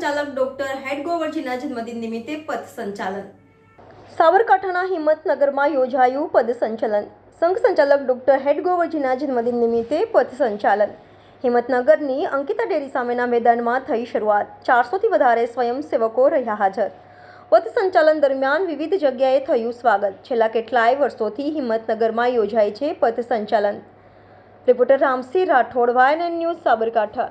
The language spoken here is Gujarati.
સંચાલક ડોક્ટર હેડગોવરજીના જન્મદિન નિમિત્તે પથ સંચાલન. સાબરકાંઠાના હિંમતનગરમાં યોજાયું પદ સંચલન. સંઘ સંચાલક ડોક્ટર હેડગોવરજીના જન્મદિન નિમિત્તે પથ સંચાલન. હિંમતનગરની અંકિતા ડેરી સામેના મેદાનમાં થઈ શરૂઆત. ચારસોથી વધારે સ્વયંસેવકો રહ્યા હાજર. પથ સંચાલન દરમિયાન વિવિધ જગ્યાએ થયું સ્વાગત. છેલ્લા કેટલાય વર્ષોથી હિંમતનગરમાં યોજાય છે પથ સંચાલન. Reporter Ramsinh Rathod YNN news Sabarkantha.